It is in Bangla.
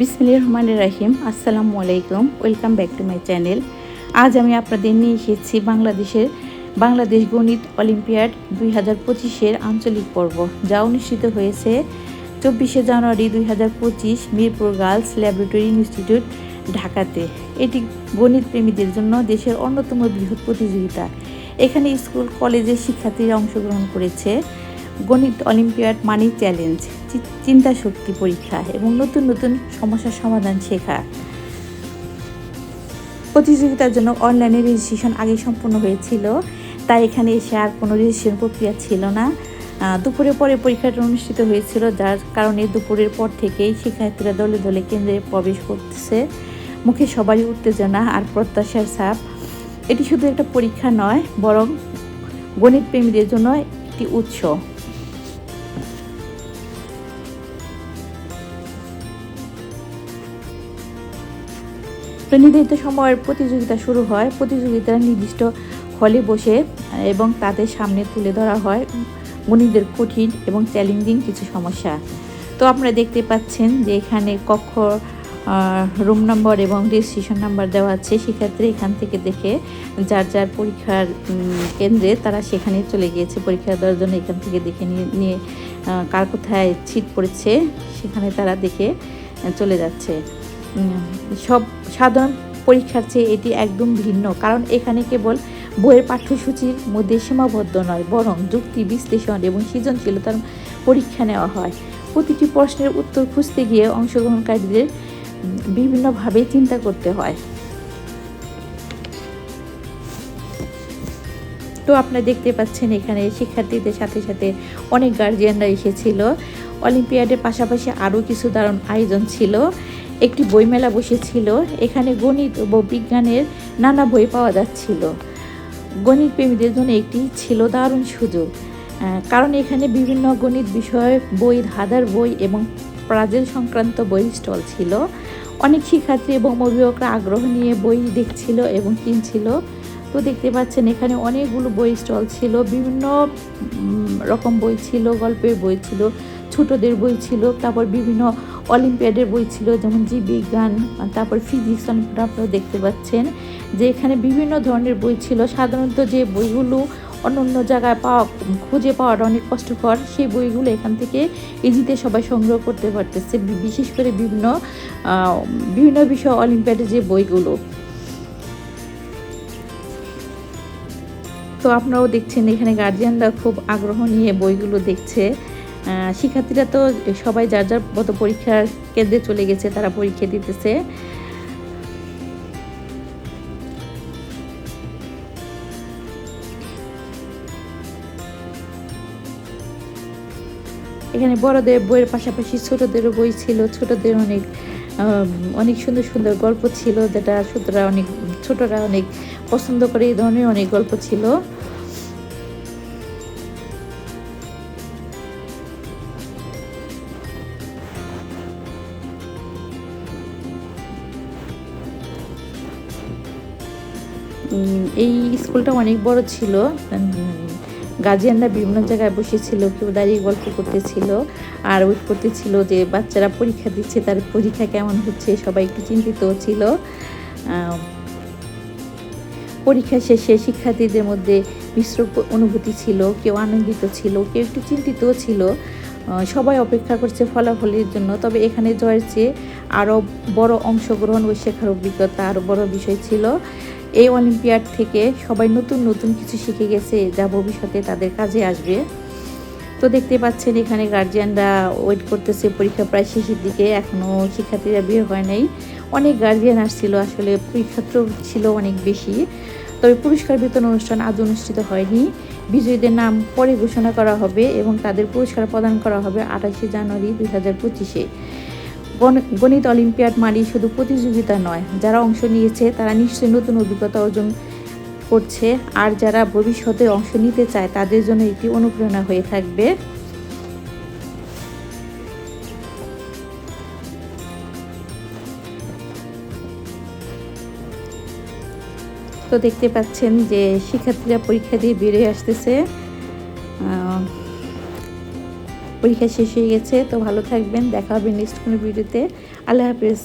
বিসমিল্লাহির রহমানির রাহিম, আসসালামু আলাইকুম, welcome back to my channel. আজ আমি আপনাদের নিয়ে এসেছি বাংলাদেশের বাংলাদেশ গণিত অলিম্পিয়াড দুই হাজার পঁচিশের আঞ্চলিক পর্ব, যা অনুষ্ঠিত হয়েছে চব্বিশে জানুয়ারি দুই হাজার পঁচিশ মিরপুর গার্লস ল্যাবরেটরি ইনস্টিটিউট, ঢাকাতে। এটি গণিত প্রেমীদের জন্য দেশের অন্যতম বৃহৎ প্রতিযোগিতা। এখানে স্কুল, কলেজের শিক্ষার্থীরা অংশগ্রহণ করেছে। গণিত অলিম্পিয়াড মানি চ্যালেঞ্জ চিন্তা শক্তি পরীক্ষা এবং নতুন নতুন সমস্যার সমাধান শেখা। প্রতিযোগিতার জন্য অনলাইনে রেজিস্ট্রেশন আগে সম্পূর্ণ হয়েছিল, তাই এখানে এসে আর কোনো রেজিস্ট্রেশন প্রক্রিয়া ছিল না। দুপুরের পরে পরীক্ষাটা অনুষ্ঠিত হয়েছিল, যার কারণে দুপুরের পর থেকেই শিক্ষার্থীরা দলে দলে কেন্দ্রে প্রবেশ করতেছে। মুখে সবারই উত্তেজনা আর প্রত্যাশার চাপ এটি শুধু একটা পরীক্ষা নয়, বরং গণিত প্রেমীদের জন্য একটি উৎস। তো নির্ধারিত সময়ের প্রতিযোগিতা শুরু হয়। প্রতিযোগিতার নির্দিষ্ট হলে বসে এবং তাদের সামনে তুলে ধরা হয় গণিতের কঠিন এবং চ্যালেঞ্জিং কিছু সমস্যা। তো আপনারা দেখতে পাচ্ছেন যে এখানে কক্ষ রুম নম্বর এবং রেজিস্ট্রেশন নাম্বার দেওয়া আছে। সেক্ষেত্রে এখান থেকে দেখে যার যার পরীক্ষার কেন্দ্রে তারা সেখানে চলে গিয়েছে। পরীক্ষা দেওয়ার জন্য এখান থেকে দেখে নিয়ে কার কোথায় ছিট পড়েছে সেখানে তারা দেখে চলে যাচ্ছে। সব সাধারণ পরীক্ষার চেয়ে এটি একদম ভিন্ন, কারণ এখানে কেবল বইয়ের পাঠ্যসূচির মধ্যে সীমাবদ্ধ নয়, বরং যুক্তি, বিশ্লেষণ এবং সৃজনশীলতার পরীক্ষা নেওয়া হয়। প্রতিটি প্রশ্নের উত্তর খুঁজতে গিয়ে অংশগ্রহণকারীদের বিভিন্নভাবে চিন্তা করতে হয়। তো আপনারা দেখতে পাচ্ছেন এখানে শিক্ষার্থীদের সাথে সাথে অনেক গার্জিয়ানরা এসেছিল। অলিম্পিয়াডের পাশাপাশি আরও কিছু দারুণ আয়োজন ছিল। একটি বইমেলা বসেছিল। এখানে গণিত ও বিজ্ঞানের নানা বই পাওয়া যাচ্ছিল। গণিত প্রেমীদের জন্য একটি ছিল দারুণ সুযোগ। কারণ এখানে বিভিন্ন গণিত বিষয়ে, বই, ধাঁধার বই এবং প্রাজেল সংক্রান্ত বই স্টল ছিল। অনেক শিক্ষার্থী এবং অভিভাবকরা আগ্রহ নিয়ে বই দেখছিল এবং কিনছিল। তো দেখতে পাচ্ছেন, এখানে অনেকগুলো বই স্টল ছিল, বিভিন্ন রকম বই ছিল, গল্পের বই ছিল, ছোটদের বই ছিল, তারপর বিভিন্ন অলিম্পিয়াডের বই ছিল, যেমন জীববিজ্ঞান তারপর ফিজিক্স আপনারা দেখতে পাচ্ছেন, যে এখানে বিভিন্ন ধরনের বই ছিল, সাধারণত যে বইগুলো অন্য অন্য জায়গায় পাওয়া, খুঁজে পাওয়াটা অনেক কষ্টকর, সেই বইগুলো এখান থেকে ইজিতে সবাই সংগ্রহ করতে পারতেছে বিশেষ করে বিভিন্ন বিভিন্ন বিষয় অলিম্পিয়াডের যে বইগুলো। তো আপনারাও দেখছেন এখানে গার্জিয়ানরা খুব আগ্রহ নিয়ে বইগুলো দেখছে। শিক্ষার্থীরা তো সবাই যার যার মতো পরীক্ষার কেন্দ্রে চলে গেছে, তারা পরীক্ষা দিতেছে। এখানে বড়দের বইয়ের পাশাপাশি ছোটদেরও বই ছিল। ছোটদের অনেক অনেক সুন্দর সুন্দর গল্প ছিল, যেটা ছোটরা অনেক ছোটরা অনেক পছন্দ করে, এই ধরনের অনেক গল্প ছিল। এই স্কুলটা অনেক বড় ছিল। গার্জিয়ানরা বিভিন্ন জায়গায় বসেছিল, কেউ দাঁড়িয়ে গল্প করতেছিল। আর ওয়েট করতেছিল যে বাচ্চারা পরীক্ষা দিচ্ছে, তার পরীক্ষা কেমন হচ্ছে, সবাই একটু চিন্তিত ছিল। পরীক্ষা শেষে শিক্ষার্থীদের মধ্যে মিশ্র অনুভূতি ছিল, কেউ আনন্দিত ছিল, কেউ একটু চিন্তিতও ছিল। সবাই অপেক্ষা করছে ফলাফলের জন্য, তবে এখানে জয়ের চেয়ে আরও বড় অংশগ্রহণ ও শেখার অভিজ্ঞতা আরও বড় বিষয় ছিল। এই অলিম্পিয়াড থেকে সবাই নতুন নতুন কিছু শিখে গেছে যা ভবিষ্যতে তাদের কাজে আসবে। তো দেখতে পাচ্ছেন, এখানে গার্জিয়ানরা ওয়েট করতেছে, পরীক্ষা প্রায় শেষের দিকে, এখনও শিক্ষার্থীরা বের হয় নাই। অনেক গার্জিয়ান আসছিল, আসলে পরীক্ষাত্র ছিল অনেক বেশি। তবে পুরস্কার বিতরণ অনুষ্ঠান আজ অনুষ্ঠিত হয়নি। বিজয়ীদের নাম পরে ঘোষণা করা হবে এবং তাদের পুরস্কার প্রদান করা হবে আঠাশে জানুয়ারি দুই হাজার পঁচিশে। গণিত অলিম্পিয়াড মানে শুধু প্রতিযোগিতা নয়, যারা অংশ নিয়েছে তারা নিশ্চয়ই নতুন অভিজ্ঞতা অর্জন করছে, আর যারা ভবিষ্যতে অংশ নিতে চায় তাদের জন্য এটি অনুপ্রেরণা হয়ে থাকবে। তো দেখতে পাচ্ছেন যে শিক্ষার্থীরা পরীক্ষা দিয়ে বেরিয়ে আসতেছে। পরীক্ষা শেষ হয়ে গেছে, তো ভালো থাকবেন, দেখা হবে নেক্সট কোনো ভিডিওতে আল্লাহ হাফেজ।